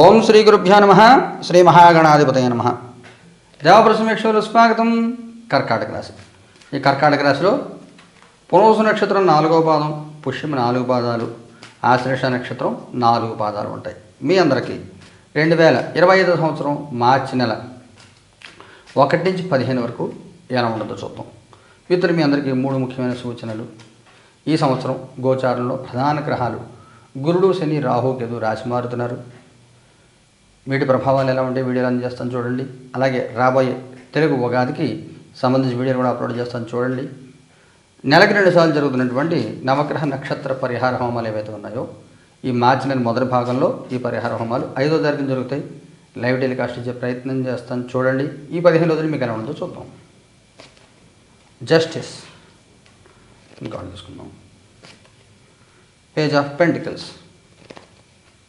ఓం శ్రీ గురుభ్యో నమ శ్రీ మహాగణాధిపతయ నమ. దేవప్రసమేక్షలు స్వాగతం కర్కాటక రాశి. ఈ కర్కాటక రాశిలో పునోసు నక్షత్రం నాలుగో పాదం పుష్యమి నాలుగు పాదాలు ఆశ్లేష నక్షత్రం నాలుగు పాదాలు ఉంటాయి. మీ అందరికీ రెండు వేల ఇరవై ఐదో సంవత్సరం మార్చి నెల ఒకటి నుంచి పదిహేను వరకు ఎలా ఉండదో చూద్దాం. ఇతరు మీ అందరికీ మూడు ముఖ్యమైన సూచనలు. ఈ సంవత్సరం గోచారంలో ప్రధాన గ్రహాలు గురుడు శని రాహు కేతు రాశి మారుతున్నారు. వీటి ప్రభావాలు ఎలా ఉంటాయి వీడియోలు అందజేస్తాను చూడండి. అలాగే రాబోయే తెలుగు ఉగాదికి సంబంధించి వీడియోలు కూడా అప్లోడ్ చేస్తాను చూడండి. నెలకి రెండు సార్లు జరుగుతున్నటువంటి నవగ్రహ నక్షత్ర పరిహార హోమాలు ఏవైతే ఉన్నాయో ఈ మార్చి నెల మొదటి భాగంలో ఈ పరిహార హోమాలు ఐదో తారీఖున జరుగుతాయి. లైవ్ టెలికాస్ట్ ఇచ్చే ప్రయత్నం చేస్తాను చూడండి. ఈ పదిహేను రోజులు మీకు ఎలా ఉందో చూద్దాం. జస్టిస్. ఇంకా తీసుకుందాం. Page of pentacles.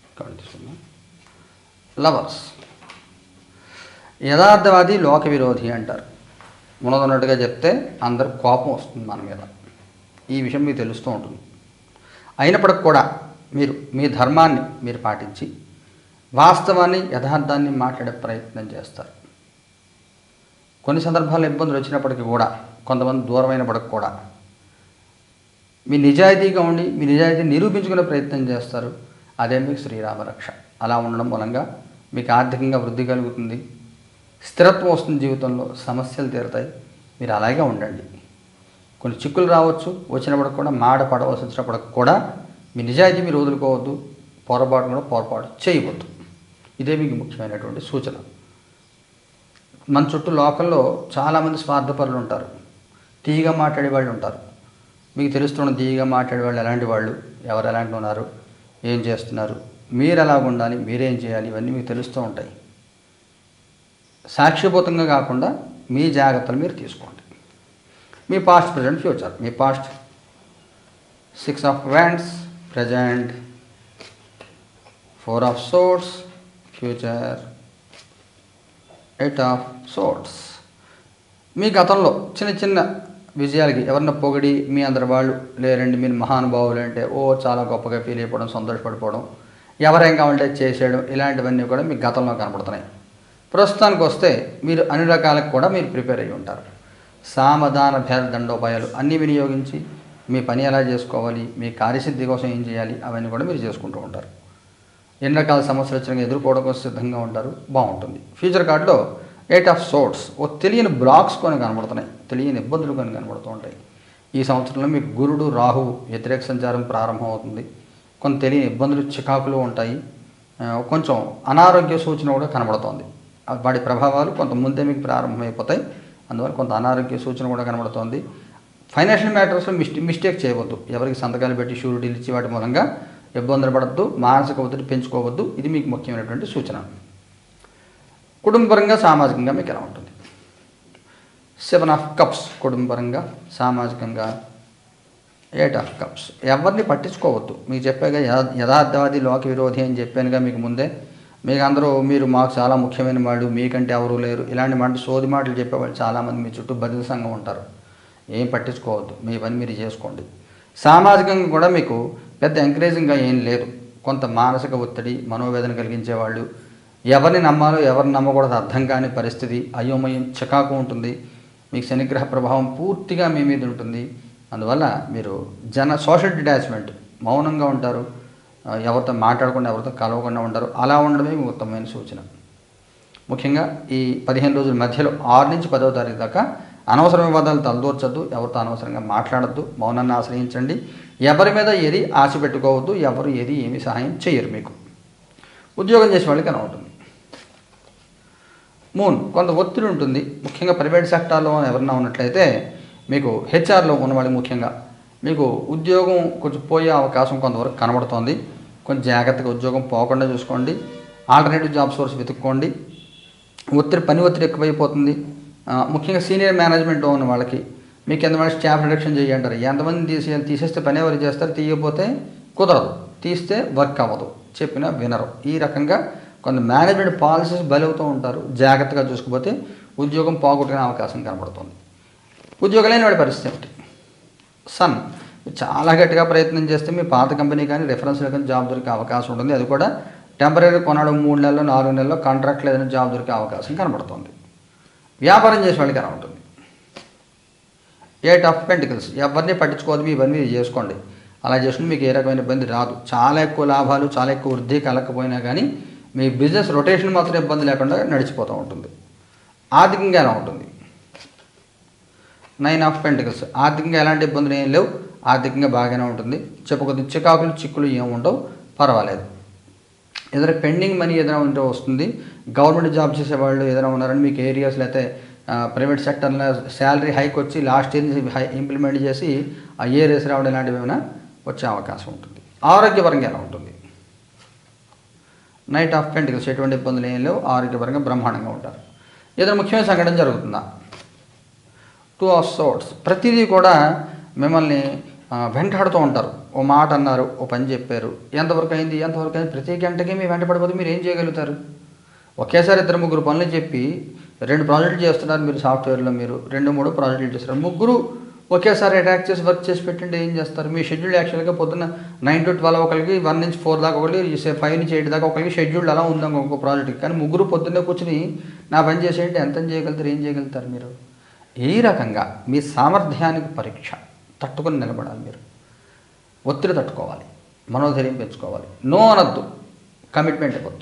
ఇంకా తీసుకుందాం. లవర్స్. యథార్థవాది లోక విరోధి అంటారు. ఉన్నదన్నట్టుగా చెప్తే అందరు కోపం వస్తుంది మన మీద. ఈ విషయం మీకు తెలుస్తూ ఉంటుంది. అయినప్పటికి కూడా మీరు మీ ధర్మాన్ని మీరు పాటించి వాస్తవాన్ని యథార్థాన్ని మాట్లాడే ప్రయత్నం చేస్తారు. కొన్ని సందర్భాల్లో ఇబ్బందులు వచ్చినప్పటికీ కూడా కొంతమంది దూరమైనప్పటికి కూడా మీ నిజాయితీగా ఉండి మీ నిజాయితీ నిరూపించుకునే ప్రయత్నం చేస్తారు. అదే మీకు శ్రీరామరక్ష. అలా ఉండడం మూలంగా మీకు ఆర్థికంగా వృద్ధి కలుగుతుంది. స్థిరత్వం వస్తుంది జీవితంలో సమస్యలు తీరుతాయి. మీరు అలాగే ఉండండి. కొన్ని చిక్కులు రావచ్చు వచ్చినప్పటికి కూడా మాట పడవలసి వచ్చినప్పటికి కూడా మీ నిజాయితీ మీరు వదులుకోవద్దు పొరపాటు కూడా పొరపాటు చేయవద్దు. ఇదే మీకు ముఖ్యమైనటువంటి సూచన. మన చుట్టూ లోకల్లో చాలామంది స్వార్థపరులు ఉంటారు. తీయగా మాట్లాడే వాళ్ళు ఉంటారు. మీకు తెలుస్తున్న తీయగా మాట్లాడే వాళ్ళు ఎలాంటి వాళ్ళు? ఎవరు ఎలాంటి ఉన్నారు? ఏం చేస్తున్నారు? మీరు ఎలాగ ఉండాలి మీరేం చేయాలి ఇవన్నీ మీకు తెలుస్తూ ఉంటాయి. సాక్ష్యభూతంగా కాకుండా మీ జాగ్రత్తలు మీరు తీసుకోండి. మీ past present future me past six of wands present four of swords future eight of swords మీ గతంలో చిన్న చిన్న విజయాలకి ఎవరిన పొగిడి మీ అందరి వాళ్ళు లేరండి మీరు మహానుభావులు అంటే ఓ చాలా గొప్పగా ఫీల్ అయిపోవడం సంతోషపడిపోవడం. ఎవరేం కావాలంటే చేసేయడం ఇలాంటివన్నీ కూడా మీ గతంలో కనపడుతున్నాయి. ప్రస్తుతానికి వస్తే మీరు అన్ని రకాలకు కూడా మీరు ప్రిపేర్ అయ్యి ఉంటారు. సామధాన భేద దండోపాయాలు అన్నీ వినియోగించి మీ పని ఎలా చేసుకోవాలి మీ కార్యసిద్ధి కోసం ఏం చేయాలి అవన్నీ కూడా మీరు చేసుకుంటూ ఉంటారు. ఎన్ని రకాల సమస్యలు వచ్చినా ఎదుర్కోవడం కోసం సిద్ధంగా ఉంటారు బాగుంటుంది. ఫ్యూచర్ కార్డులో ఎయిట్ ఆఫ్ సోట్స్ ఓ తెలియని బ్లాక్స్ కొని కనబడుతున్నాయి తెలియని ఇబ్బందులు కొన్ని కనబడుతూ ఉంటాయి. ఈ సంవత్సరంలో మీకు గురుడు రాహు వ్యతిరేక సంచారం ప్రారంభమవుతుంది. కొంత తెలియని ఇబ్బందులు చికాకులు ఉంటాయి. కొంచెం అనారోగ్య సూచన కూడా కనబడుతోంది. ఆ వాటి ప్రభావాలు కొంత ముందే మీకు ప్రారంభమైపోతాయి. అందువల్ల కొంత అనారోగ్య సూచన కూడా కనబడుతోంది. ఫైనాన్షియల్ మ్యాటర్స్లో మిస్టే మిస్టేక్ చేయవద్దు. ఎవరికి సంతకాలు పెట్టి షూరిటీలు ఇచ్చి వాటి మూలంగా ఇబ్బందులు పడద్దు మానసిక ఒత్తిడి పెంచుకోవద్దు. ఇది మీకు ముఖ్యమైనటువంటి సూచన. కుటుంబపరంగా సామాజికంగా మీకు ఎలా ఉంటుంది? సెవెన్ ఆఫ్ కప్స్ కుటుంబపరంగా సామాజికంగా ఎయిట్ ఆఫ్ కప్స్ ఎవరిని పట్టించుకోవద్దు. మీకు చెప్పాగా యథార్థవాది లోక విరోధి అని చెప్పానుగా మీకు ముందే. మీకు అందరూ మీరు మాకు చాలా ముఖ్యమైన వాళ్ళు మీకంటే ఎవరు లేరు. ఇలాంటి మాటలు సోది మాటలు చెప్పేవాళ్ళు చాలామంది మీ చుట్టూ బదిలీ సంఘం ఉంటారు. ఏం పట్టించుకోవద్దు. మీ పని మీరు చేసుకోండి. సామాజికంగా కూడా మీకు పెద్ద ఎంకరేజింగ్గా ఏం లేదు. కొంత మానసిక ఒత్తిడి మనోవేదన కలిగించే వాళ్ళు ఎవరిని నమ్మాలో ఎవరిని నమ్మకూడదు అర్థం కాని పరిస్థితి అయోమయం చికాకు ఉంటుంది. మీకు శనిగ్రహ ప్రభావం పూర్తిగా మీ మీద ఉంటుంది. అందువల్ల మీరు జన సోషల్ డిటాచ్మెంట్ మౌనంగా ఉంటారు ఎవరితో మాట్లాడకుండా ఎవరితో కలవకుండా ఉంటారు అలా ఉండడమే ఉత్తమమైన సూచన. ముఖ్యంగా ఈ పదిహేను రోజుల మధ్యలో ఆరు నుంచి పదవ తారీఖు దాకా అనవసర వివాదాలు తలదూర్చద్దు ఎవరితో అనవసరంగా మాట్లాడద్దు మౌనాన్ని ఆశ్రయించండి. ఎవరి మీద ఏది ఆశ పెట్టుకోవద్దు ఎవరు ఏది ఏమి సహాయం చేయరు మీకు. ఉద్యోగం చేసే వాళ్ళకి అలా ఉంటుంది మూన్ కొంత ఒత్తిడి ఉంటుంది. ముఖ్యంగా ప్రైవేట్ సెక్టార్లో ఎవరన్నా ఉన్నట్లయితే మీకు హెచ్ఆర్లో ఉన్నవాళ్ళు ముఖ్యంగా మీకు ఉద్యోగం కొంచెం పోయే అవకాశం కొంతవరకు కనబడుతోంది. కొంచెం జాగ్రత్తగా ఉద్యోగం పోకుండా చూసుకోండి. ఆల్టర్నేటివ్ జాబ్ సోర్స్ వెతుక్కోండి. ఒత్తిడి పని ఒత్తిడి ఎక్కువైపోతుంది. ముఖ్యంగా సీనియర్ మేనేజ్మెంట్ ఉన్న వాళ్ళకి మీకు ఎంతమంది స్టాఫ్ రిడక్షన్ చేయంటారు ఎంతమంది తీసి తీసేస్తే పని ఎవరు చేస్తారు? తీయకపోతే కుదరదు. తీస్తే వర్క్ అవ్వదు. చెప్పినా వినరు. ఈ రకంగా కొంత మేనేజ్మెంట్ పాలసీస్ బలవుతూ ఉంటారు. జాగ్రత్తగా చూసుకుపోతే ఉద్యోగం పోగొట్టుకునే అవకాశం కనబడుతుంది. ఉద్యోగం లేని వాడి పరిస్థితి ఏమిటి సన్ చాలా గట్టిగా ప్రయత్నం చేస్తే మీ పాత కంపెనీ కానీ రెఫరెన్స్లో కానీ జాబ్ దొరికే అవకాశం ఉంటుంది. అది కూడా టెంపరీ కొనడం మూడు నెలలు నాలుగు నెలల్లో కాంట్రాక్ట్ లేదని జాబ్ దొరికే అవకాశం కనబడుతుంది. వ్యాపారం చేసే వాళ్ళకి ఎలా ఉంటుంది? ఎయిట్ ఆఫ్ పెంటికల్స్ ఎవరిని పట్టించుకోవద్దు మీ ఇవన్నీ చేసుకోండి. అలా చేసుకుని మీకు ఏ రకమైన ఇబ్బంది రాదు. చాలా ఎక్కువ లాభాలు చాలా ఎక్కువ వృద్ధి కలగకపోయినా కానీ మీ బిజినెస్ రొటేషన్ మాత్రం ఇబ్బంది లేకుండా నడిచిపోతూ ఉంటుంది. ఆర్థికంగా ఎలా ఉంటుంది? నైన్ ఆఫ్ పెంటికల్స్ ఆర్థికంగా ఎలాంటి ఇబ్బందులు ఏం లేవు. ఆర్థికంగా బాగానే ఉంటుంది. చెప్పకొద్ది చికాకులు చిక్కులు ఏమి ఉండవు. పర్వాలేదు. ఏదైనా పెండింగ్ మనీ ఏదైనా ఉంటే వస్తుంది. గవర్నమెంట్ జాబ్ చేసే వాళ్ళు ఏదైనా ఉన్నారని మీకు ఏరియాస్లో అయితే ప్రైవేట్ సెక్టర్లో శాలరీ హైక్ వచ్చి లాస్ట్ ఇయర్ హై ఇంప్లిమెంట్ చేసి ఆ ఏరియాస్ రావడం ఇలాంటివి ఏమైనా వచ్చే అవకాశం ఉంటుంది. ఆరోగ్యపరంగా ఎలా ఉంటుంది? నైట్ ఆఫ్ పెంటికల్స్ ఎటువంటి ఇబ్బందులు ఏం లేవు. ఆరోగ్యపరంగా బ్రహ్మాండంగా ఉంటారు. ఏదైనా ముఖ్యమైన సంఘటన జరుగుతుందా? టూ ఆఫ్ సోట్స్ ప్రతిదీ కూడా మిమ్మల్ని వెంటాడుతూ ఉంటారు. ఓ మాట అన్నారు ఓ పని చెప్పారు. ఎంతవరకు అయింది ఎంతవరకు అయింది ప్రతి గంటకి మీ వెంటపడిపోతే మీరు ఏం చేయగలుగుతారు? ఒకేసారి ఇద్దరు ముగ్గురు పనులు చెప్పి రెండు ప్రాజెక్టులు చేస్తున్నారు మీరు సాఫ్ట్వేర్లో మీరు రెండు మూడు ప్రాజెక్టులు చేస్తున్నారు. ముగ్గురు ఒకేసారి అటాక్ చేసి వర్క్ చేసి పెట్టండి ఏం చేస్తారు? మీ షెడ్యూల్ యాక్చువల్గా పొద్దున్న నైన్ టు ట్వెల్వ్ ఒకరికి వన్ నుంచి ఫోర్ దాకా ఒకటి ఫైవ్ నుంచి ఎయిట్ దాకా ఒకరికి షెడ్యూల్ అలా ఉందాం ఒక ప్రాజెక్ట్కి. కానీ ముగ్గురు పొద్దున్నే కూర్చుని నా పని చేసేయండి ఎంత చేయగలుగుతారు ఏం చేయగలుగుతారు మీరు? ఈ రకంగా మీ సామర్థ్యానికి పరీక్ష. తట్టుకొని నిలబడాలి మీరు. ఒత్తిడి తట్టుకోవాలి. మనోధైర్యం పెంచుకోవాలి. నో అనొద్దు. కమిట్మెంట్ ఇవ్వద్దు.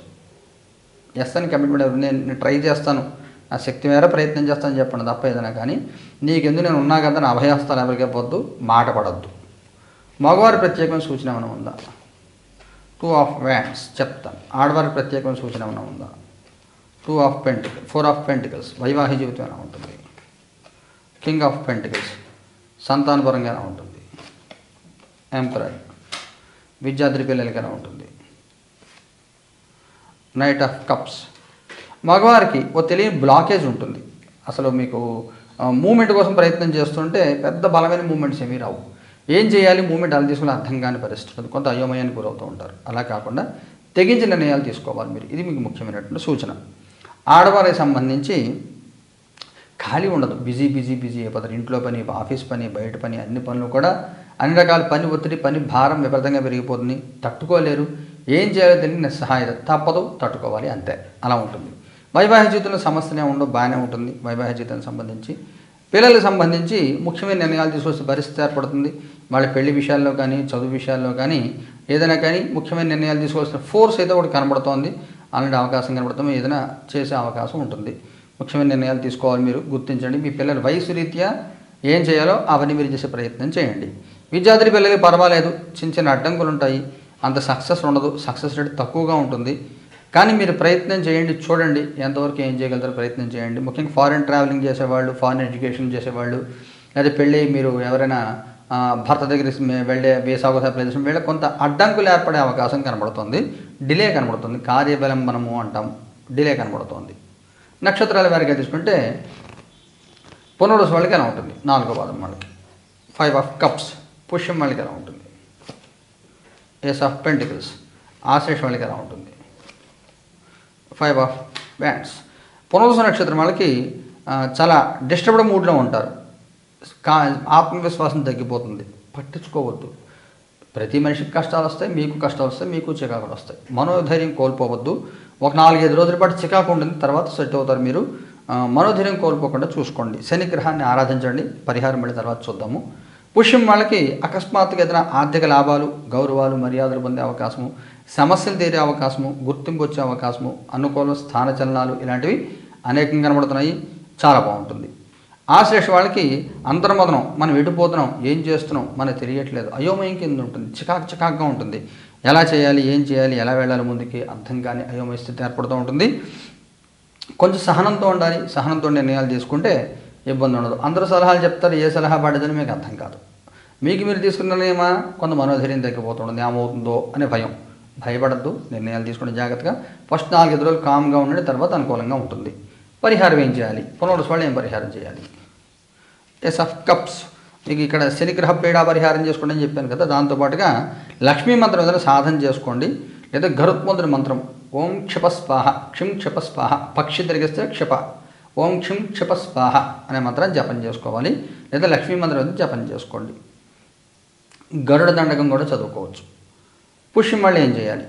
ఎస్ అని కమిట్మెంట్ నేను నేను ట్రై చేస్తాను. నా శక్తి మేర ప్రయత్నం చేస్తాను చెప్పండి తప్ప ఏదైనా కానీ నీకెందుకు నేను ఉన్నా కదా నా అభయహస్తాలు ఎవరికే పోద్దు మాట పడద్దు. మగవారి ప్రత్యేకమైన సూచన ఏమైనా ఉందా? టూ ఆఫ్ వ్యాండ్స్ చెప్తాను ఆడవారి ప్రత్యేకమైన సూచన ఏమైనా ఉందా? Two of pentacle four of pentacles వైవాహిక జీవితం ఎలా ఉంటుంది? కింగ్ ఆఫ్ పెంటికల్స్ సంతానపరంగా ఉంటుంది. ఎంపరర్ విద్యార్థి పిల్లలకి ఉంటుంది. నైట్ ఆఫ్ కప్స్ మగవారికి ఓ తెలియని బ్లాకేజ్ ఉంటుంది. అసలు మీకు మూమెంట్ కోసం ప్రయత్నం చేస్తుంటే పెద్ద బలమైన మూమెంట్స్ ఏమీ రావు. ఏం చేయాలి? మూమెంట్ అలా తీసుకుని అర్థం కాని పరిస్థితి కొంత అయోమయానికి గురవుతూ ఉంటారు. అలా కాకుండా తెగించిన నిర్ణయాలు తీసుకోవాలి మీరు. ఇది మీకు ముఖ్యమైనటువంటి సూచన. ఆడవారికి సంబంధించి ఖాళీ ఉండదు. బిజీ బిజీ బిజీ అయిపోతారు. ఇంట్లో పని ఆఫీస్ పని బయట పని అన్ని పనులు కూడా అన్ని రకాల పని ఒత్తిడి పని భారం విపరీతంగా పెరిగిపోతుంది. తట్టుకోలేరు. ఏం చేయాలో తెలియని నిస్సహాయత. తప్పదు. తట్టుకోవాలి. అంతే. అలా ఉంటుంది. వైవాహిక జీవితంలో సమస్యనే ఉండవు. బాగానే ఉంటుంది. వైవాహిక జీవితానికి సంబంధించి. పిల్లలకు సంబంధించి ముఖ్యమైన నిర్ణయాలు తీసుకొచ్చే పరిస్థితి ఏర్పడుతుంది. వాళ్ళ పెళ్ళి విషయాల్లో కానీ చదువు విషయాల్లో కానీ ఏదైనా కానీ ముఖ్యమైన నిర్ణయాలు తీసుకోవాల్సిన ఫోర్స్ అయితే ఒకటి కనబడుతోంది. అలాంటి అవకాశం కనబడుతుంది. ఏదైనా చేసే అవకాశం ఉంటుంది. ముఖ్యమైన నిర్ణయాలు తీసుకోవాలి మీరు. గుర్తించండి. మీ పిల్లల వయసు రీత్యా ఏం చేయాలో అవన్నీ మీరు చేసే ప్రయత్నం చేయండి. విద్యార్థి పిల్లలకి పర్వాలేదు. చిన్న చిన్న అడ్డంకులు ఉంటాయి. అంత సక్సెస్ ఉండదు. సక్సెస్ రేట్ తక్కువగా ఉంటుంది. కానీ మీరు ప్రయత్నం చేయండి. చూడండి. ఎంతవరకు ఏం చేయగలుగుతారో ప్రయత్నం చేయండి. ముఖ్యంగా ఫారిన్ ట్రావెలింగ్ చేసేవాళ్ళు ఫారెన్ ఎడ్యుకేషన్ చేసేవాళ్ళు లేదా పెళ్ళి మీరు ఎవరైనా భర్త దగ్గర వెళ్ళే వీసా ప్రదేశం వెళ్ళే కొంత అడ్డంకులు ఏర్పడే అవకాశం కనబడుతుంది. డిలే కనబడుతుంది. కార్యవిలంబనము అంటాం. డిలే కనబడుతుంది. నక్షత్రాల వారిగా తీసుకుంటే పునరుసు వాళ్ళకి ఎలా ఉంటుంది? నాలుగో పాదం వాళ్ళకి. ఫైవ్ ఆఫ్ కప్స్ పుష్యం వాళ్ళకి ఎలా ఉంటుంది? ఏస్ ఆఫ్ పెంటికల్స్ ఆశేషం వాళ్ళకి ఎలా ఉంటుంది? ఫైవ్ ఆఫ్ బ్యాండ్స్ పునరుస నక్షత్రం వాళ్ళకి చాలా డిస్టర్బ్డ్ మూడ్లో ఉంటారు. కా ఆత్మవిశ్వాసం తగ్గిపోతుంది. పట్టించుకోవద్దు. ప్రతి మనిషికి కష్టాలు వస్తాయి మీకు కష్టాలు వస్తాయి మీకు చికాకులు వస్తాయి మనోధైర్యం కోల్పోవద్దు. ఒక నాలుగైదు రోజుల పాటు చికాకు ఉంటుంది తర్వాత సెట్ అవుతారు మీరు. మనోధైర్యం కోల్పోకుండా చూసుకోండి. శని గ్రహాన్ని ఆరాధించండి. పరిహారం మళ్ళీ తర్వాత చూద్దాము. పుష్యం వాళ్ళకి అకస్మాత్తుగా ఏదైనా ఆర్థిక లాభాలు గౌరవాలు మర్యాదలు పొందే అవకాశము సమస్యలు తీరే అవకాశము గుర్తింపు వచ్చే అవకాశము అనుకూల స్థానచలనాలు ఇలాంటివి అనేకంగా కనబడుతున్నాయి. చాలా బాగుంటుంది. ఆశ్లేష వాళ్ళకి అంతర్మదనం మనం ఎటుపోతున్నాం ఏం చేస్తున్నాం మనకు తెలియట్లేదు. అయోమయం కింద ఉంటుంది చికాక్ చికాక్గా ఉంటుంది. ఎలా చేయాలి ఏం చేయాలి ఎలా వెళ్ళాలి ముందుకి అర్థం కాని అయోమయ స్థితి ఏర్పడుతూ ఉంటుంది. కొంచెం సహనంతో ఉండాలి సహనంతో నిర్ణయాలు తీసుకుంటే ఇబ్బంది ఉండదు. అందరూ సలహాలు చెప్తారు ఏ సలహా పడదని మీకు అర్థం కాదు. మీకు మీరు తీసుకున్న నిర్ణయమా? కొంత మనోధైర్యం తగ్గిపోతుంది ఏమవుతుందో అనే భయం. భయపడద్దు నిర్ణయాలు తీసుకునే జాగ్రత్తగా. ఫస్ట్ నాలుగైదు రోజులు కామ్గా ఉండండి తర్వాత అనుకూలంగా ఉంటుంది. పరిహారం ఏం చేయాలి? పునరుసు ఏం పరిహారం చేయాలి? ఎస్ ఆఫ్ కప్స్ మీకు ఇక్కడ శనిగ్రహ పీడా పరిహారం చేసుకోండి అని చెప్పాను కదా దాంతోపాటుగా లక్ష్మీ మంత్రం ఏదైనా సాధన చేసుకోండి. లేదా గరుత్మంతుడి మంత్రం ఓం క్షిపస్వాహ క్షిం క్షిపస్వాహ పక్షి తిరిగిస్తే క్షిప ఓం క్షిం క్షిపస్వాహ అనే మంత్రం జపం చేసుకోవాలి. లేదా లక్ష్మీ మంత్రం అయితే జపం చేసుకోండి. గరుడ దండకం కూడా చదువుకోవచ్చు. పుష్యం మళ్ళీ ఏం చేయాలి?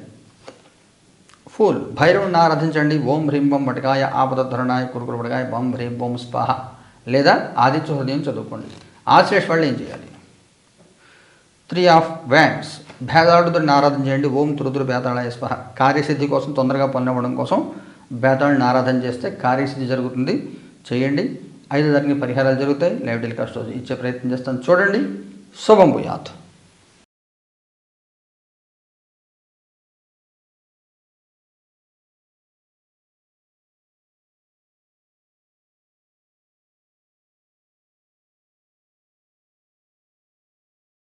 ఫూల్ భైరవుని ఆరాధించండి. ఓం హ్రీం బొం ఆపద ధరణాయ కురుకురు పటకాయ బం హ్రీం బొం స్పాహ లేదా ఆదిత్య హృదయం చదువుకోండి. ఆశ్లేష వాళ్ళు ఏం చేయాలి? త్రీ ఆఫ్ వ్యాండ్స్ భేదాళుడిని ఆరాధన చేయండి. ఓం తురుదురు బేతాళాయ స్పహ. కార్యసిద్ధి కోసం తొందరగా పనులు అవ్వడం కోసం బేతాళుని ఆరాధన చేస్తే కార్యసిద్ధి జరుగుతుంది. చేయండి. ఐదు జరిగిన పరిహారాలు జరుగుతాయి. లైవ్ టెలికాస్ట్ రోజు ఇచ్చే ప్రయత్నం చేస్తాను. చూడండి. శుభం భూయాత్.